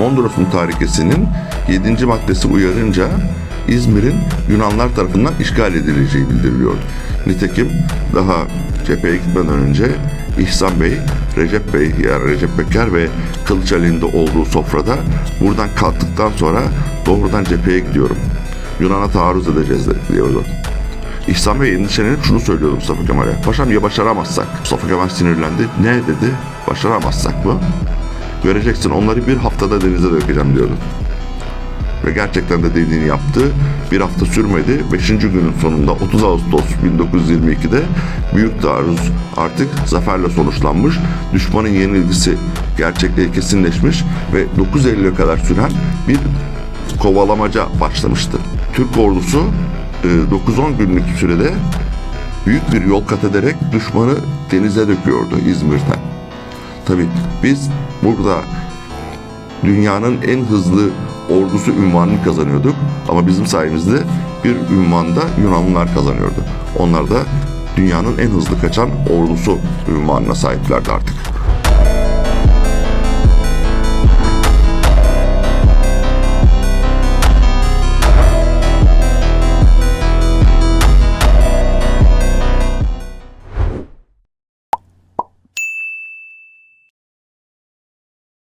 Mondros Mütarekesi'nin 7. maddesi uyarınca İzmir'in Yunanlar tarafından işgal edileceği bildiriliyordu. Nitekim daha cepheye gitmeden önce İhsan Bey, Recep Bey yani Recep Peker ve Kılıç Ali'nin de olduğu sofrada buradan kalktıktan sonra doğrudan cepheye gidiyorum. Yunan'a taarruz edeceğiz diyordu. İhsan Bey endişelenip şunu söylüyordu Mustafa Kemal'e. Paşam ya başaramazsak? Mustafa Kemal sinirlendi. Ne dedi? Başaramazsak mı? Göreceksin onları bir haftada denize dökeceğim diyordu. Ve gerçekten de dediğini yaptı. Bir hafta sürmedi. Beşinci günün sonunda 30 Ağustos 1922'de büyük taarruz artık zaferle sonuçlanmış. Düşmanın yenilgisi gerçekliğe kesinleşmiş ve 9 Eylül'e kadar süren bir kovalamaca başlamıştı. Türk ordusu e, 9-10 günlük sürede büyük bir yol kat ederek düşmanı denize döküyordu İzmir'den. Tabii biz burada dünyanın en hızlı ordusu ünvanını kazanıyorduk. Ama bizim sayemizde bir ünvanda Yunanlılar kazanıyordu. Onlar da dünyanın en hızlı kaçan ordusu ünvanına sahiplerdi artık.